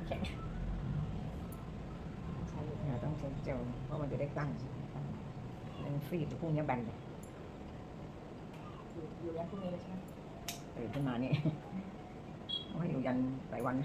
มันแข็งใช้อยู่เนี่ยต้องใช้เจลเพราะมันจะได้ตั้งมันฟรีดพวกนี้แบนเลยอยู่อยู่ยันพรุ่งนี้เลยใช่ไหมตื่นขึ้นมานี่ว่าอยู่ยันหลายวัน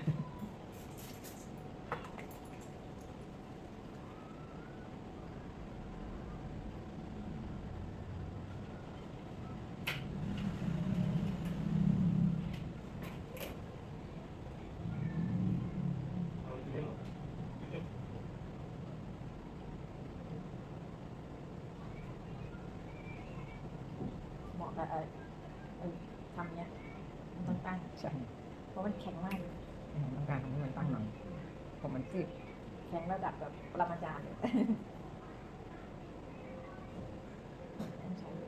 เหมาะกับเอ่อเอ่อ ทำเนี้ยมันต้องตั้งใช่เพราะมันแข็งมากเลยต้องการทำให้มันตั้งหน่อยเพราะมันฟรีดแข็งระดับแบบปรมาจารย์เลยต้องใช้อ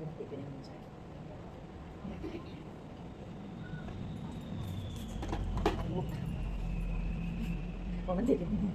ยู่ เป็นติดอยู่ในมือใช่ลุกเพราะมันติดอยู่ในมือ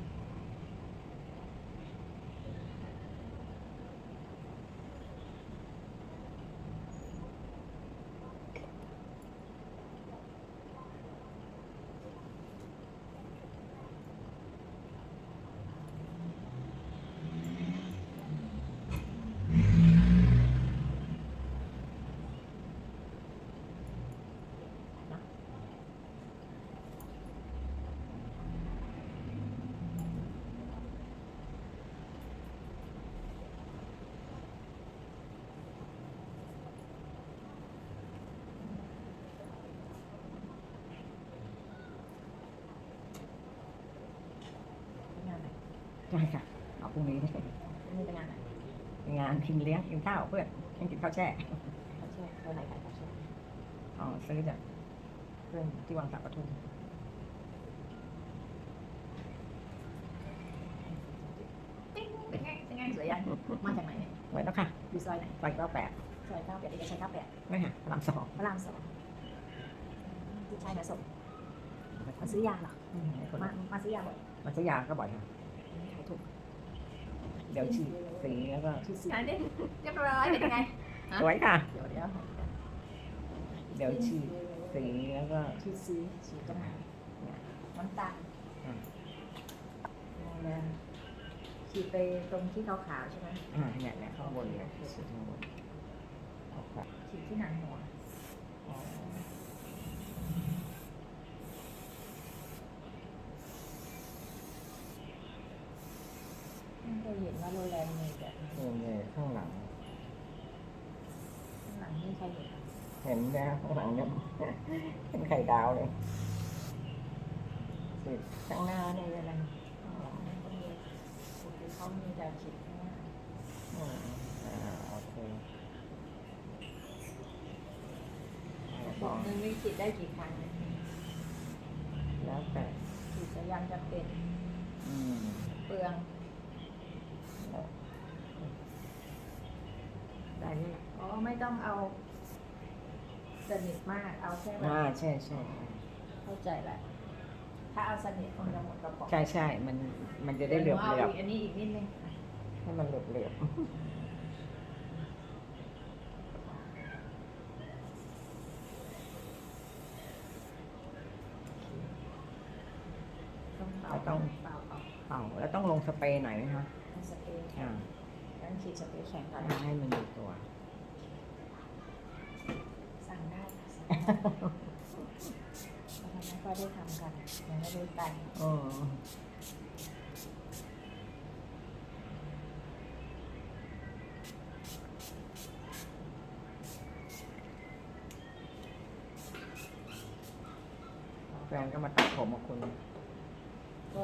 งานไหน ใช่ค่ะ เอาพรุ่งนี้นี่เป็นงานไหนงานกินเลี้ยงกินข้าวเพื่อนให้กินข้าวแช่เขาช่วยวันไหนขายเขาช่วยอ๋อซื้อจากเพื่อนที่วังสาปทุมติ๊งเป็นไงเป็นไงสวยยังมาจากไหนเนี่ยไว้แล้วค่ะอยู่ซอยไหนไปเก้าแปดซอยเก้าแปดเอกชัยเก้าแปดไม่ค่ะพระรามสองพระรามสองที่ชายมาส่งมาซื้อยาเหรออืมให้คนมามาซื้อยาบ่อยมาซื้อยาก็บ่อยค่ะขาย ถูก เดี๋ยวฉีดสีแล้วก็คือสีอันนี้เรียบร้อยเป็นยังไง สวยค่ะ เดี๋ยวเดี๋ยวเดี๋ยวฉีดสีแล้วก็คือสีสีตรงไหนเนี่ยน้ำตาลอืมมองแล้วฉีดไปตรงที่ขาวๆใช่ไหมอ่าเนี่ยเนี่ยข้างบนเนี่ยฉีดข้างบนเอาค่ะฉีดที่หนังหัวอ๋อไม่เคยเห็นว่าโรแลนด์มีแบบนี้ นี่เนี่ยข้างหลัง ข้างหลังไม่ใครเห็น เห็นนะข้างหลังเนี่ยเป็นไข่ดาวเลยฉีดข้างหน้านี่อะไรอ๋อก็มีคือเขามีแต่ฉีดข้างหน้าอืมอ่าโอเคแล้วปก็กนึงมีฉีดได้กี่ครั้งแล้วแต่ฉีดจะยังจะเป็นอืมเปลืองได้นี่อ๋อไม่ต้องเอา สนิทมากเอาแค่แบบอ่าใช่ใช่ใช่เข้าใจแหละถ้าเอาสนิทคงจะหมดกระป๋องใช่ใช่มันมันจะได้เหลือบเอาเหลือบอีกอันนี้อีกนิดนึงให้มันเหลือบเหลือบต้องเป่าแล้วต้องเป่าเป่าเป่าแล้วต้องลงสเปรย์หน่อยไหมคะให้สเปรย์อ่าต้องฉีดสเปรย์แข็งก่อนให้มันอยู่ตัว สั่งได้ค่ะสั่ง ได้เราไม่ค่อยได้ทำกันยังไม่ได้แต่งอ๋อแฟนก็มาตัดผมกับคุณ ก็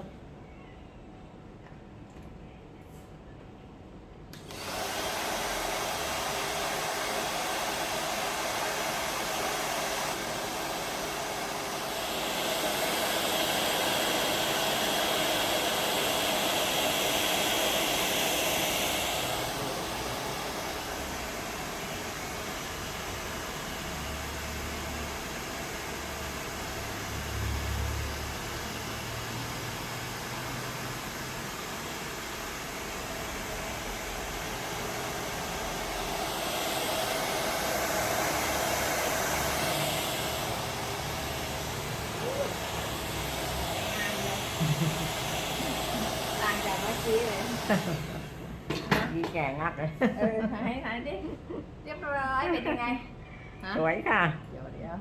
เมื่อกี้เลย ดีแก่งักเลยเออให้ถ่ายดิ เรียบร้อย เป็นยังไง ฮะ สวยค่ะ เดี๋ยวเดี๋ยว